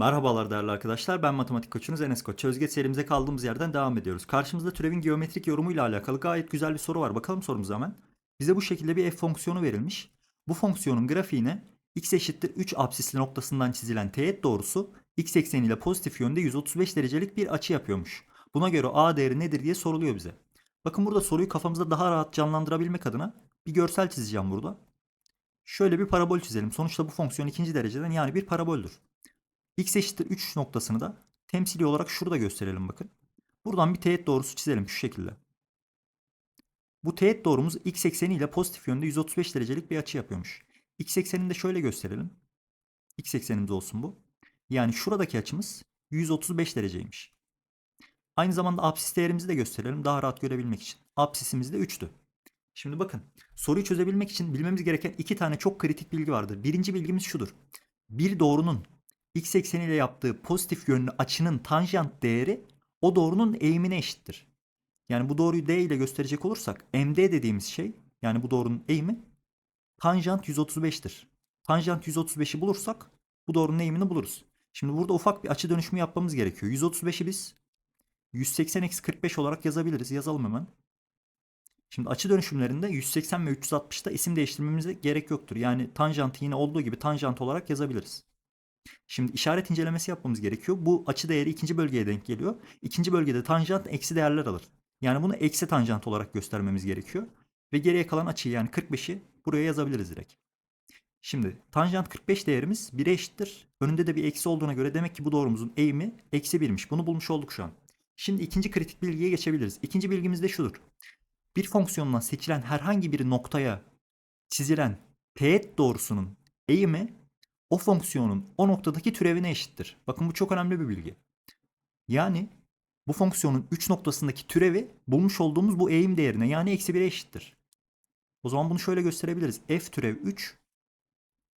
Merhabalar değerli arkadaşlar. Ben matematik koçunuz Enes Koç. Çözgeç serimize kaldığımız yerden devam ediyoruz. Karşımızda türevin geometrik yorumuyla alakalı gayet güzel bir soru var. Bakalım sorumuza hemen. Bize bu şekilde bir f fonksiyonu verilmiş. Bu fonksiyonun grafiğine x eşittir 3 absisli noktasından çizilen teğet doğrusu x ekseniyle pozitif yönde 135 derecelik bir açı yapıyormuş. Buna göre a değeri nedir diye soruluyor bize. Bakın burada soruyu kafamızda daha rahat canlandırabilmek adına bir görsel çizeceğim burada. Şöyle bir parabol çizelim. Sonuçta bu fonksiyon ikinci dereceden yani bir paraboldür. X eşittir 3 noktasını da temsili olarak şurada gösterelim bakın. Buradan bir teğet doğrusu çizelim şu şekilde. Bu teğet doğrumuz x ekseni ile pozitif yönde 135 derecelik bir açı yapıyormuş. X eksenini de şöyle gösterelim. X eksenimiz olsun bu. Yani şuradaki açımız 135 dereceymiş. Aynı zamanda apsis değerimizi de gösterelim daha rahat görebilmek için. Apsisimiz de 3'tü. Şimdi bakın soruyu çözebilmek için bilmemiz gereken iki tane çok kritik bilgi vardır. Birinci bilgimiz şudur. Bir doğrunun x ekseniyle yaptığı pozitif yönlü açının tanjant değeri o doğrunun eğimine eşittir. Yani bu doğruyu d ile gösterecek olursak md dediğimiz şey yani bu doğrunun eğimi tanjant 135'tir. Tanjant 135'i bulursak bu doğrunun eğimini buluruz. Şimdi burada ufak bir açı dönüşümü yapmamız gerekiyor. 135'i biz 180 eksi 45 olarak yazabiliriz. Yazalım hemen. Şimdi açı dönüşümlerinde 180 ve 360'da isim değiştirmemize gerek yoktur. Yani tanjantı yine olduğu gibi tanjant olarak yazabiliriz. Şimdi işaret incelemesi yapmamız gerekiyor. Bu açı değeri ikinci bölgeye denk geliyor. İkinci bölgede tanjant eksi değerler alır. Yani bunu eksi tanjant olarak göstermemiz gerekiyor. Ve geriye kalan açıyı yani 45'i buraya yazabiliriz direkt. Şimdi tanjant 45 değerimiz 1'e eşittir. Önünde de bir eksi olduğuna göre demek ki bu doğrumuzun eğimi eksi 1'miş. Bunu bulmuş olduk şu an. Şimdi ikinci kritik bilgiye geçebiliriz. İkinci bilgimiz de şudur. Bir fonksiyondan seçilen herhangi bir noktaya çizilen teğet doğrusunun eğimi o fonksiyonun o noktadaki türevine eşittir. Bakın bu çok önemli bir bilgi. Yani bu fonksiyonun 3 noktasındaki türevi bulmuş olduğumuz bu eğim değerine yani eksi 1'e eşittir. O zaman bunu şöyle gösterebiliriz. f türev 3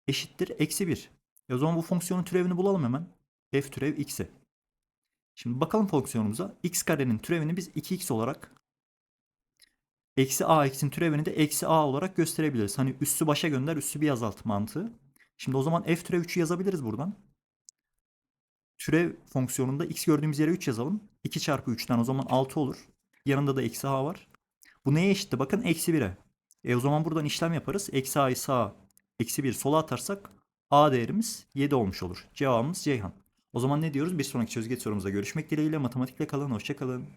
eşittir eksi 1. E o zaman bu fonksiyonun türevini bulalım hemen. f türev x'e. Şimdi bakalım fonksiyonumuza. x karenin türevini biz 2x olarak eksi a x'in türevini de eksi a olarak gösterebiliriz. Hani üssü başa gönder üssü bir azalt mantığı. Şimdi o zaman f türev 3'ü yazabiliriz buradan. Türev fonksiyonunda x gördüğümüz yere 3 yazalım. 2 çarpı 3'ten o zaman 6 olur. Yanında da eksi a var. Bu neye eşitti? Bakın eksi 1'e. E o zaman buradan işlem yaparız. Eksi a'yı sağa, eksi 1 sola atarsak a değerimiz 7 olmuş olur. Cevabımız Ceyhan. O zaman ne diyoruz? Bir sonraki çözgeç sorumuzda görüşmek dileğiyle. Matematikle kalın. Hoşçakalın.